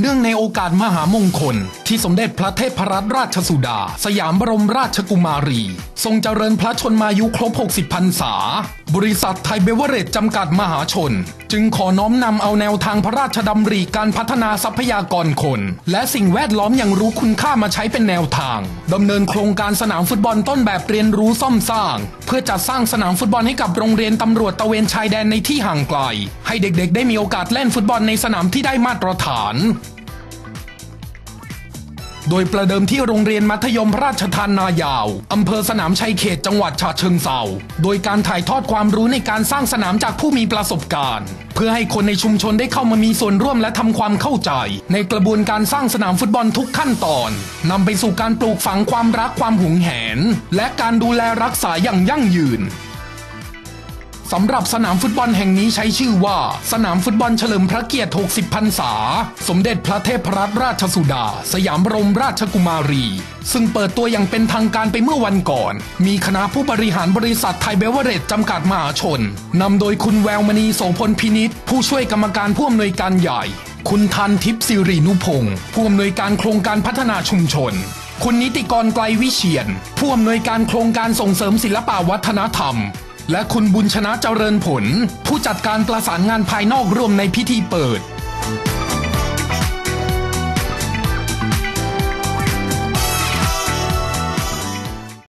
เนื่องในโอกาสมหามงคล ที่สมเด็จพระเทพรัตนราชสุดา สยามบรมราชกุมารี ทรงเจริญพระชนมายุครบ 60 พรรษา บริษัทไทยเบเวอเรจจำกัดมหาชน จึงขอน้อมนำเอาแนวทางพระราชดำริการพัฒนาทรัพยากรคน และสิ่งแวดล้อมอย่างรู้คุณค่ามาใช้เป็นแนวทางดำเนินโครงการสนามฟุตบอลต้นแบบเรียนรู้ซ่อมสร้าง เพื่อจัดสร้างสนามฟุตบอลให้กับโรงเรียนตำรวจตะเวนชายแดนในที่ห่างไกล ให้เด็กๆ ได้มีโอกาสเล่นฟุตบอลในสนามที่ได้มาตรฐาน โดยประเดิมที่โรงเรียนมัธยมพระราชทานนายาว อำเภอสนามชัยเขตจังหวัดฉะเชิงเซาโดยการถ่ายทอดความรู้ในการสร้างสนามจากผู้มีประสบการณ์ เพื่อให้คนในชุมชนได้เข้ามามีส่วนร่วมและทำความเข้าใจ ในกระบวนการสร้างสนามฟุตบอลทุกขั้นตอนนำไปสู่การปลูกฝังความรักความหวงแหน และการดูแลรักษาอย่างยั่งยืน สำหรับสนามฟุตบอลแห่งนี้ใช้ชื่อว่า สนามฟุตบอลเฉลิมพระเกียรติ 60 พรรษา สมเด็จพระเทพรัตนราชสุดา สยามบรมราชกุมารี ซึ่งเปิดตัวอย่างเป็นทางการไปเมื่อวันก่อน มีคณะผู้บริหารบริษัทไทยเบเวอเรจจำกัดมหาชนนำโดยคุณแววมณีโสพลพินิษผู้ช่วยกรรมการผู้อำนวยการใหญ่ คุณทันทิพย์สิรินุพงศ์ผู้อำนวยการโครงการพัฒนาชุมชนคุณนิติกรไกลวิเชียน ผู้อำนวยการโครงการส่งเสริมศิลปวัฒนธรรม และคุณบุญชนะเจริญผล ผู้จัดการประสานงานภายนอกร่วมในพิธีเปิด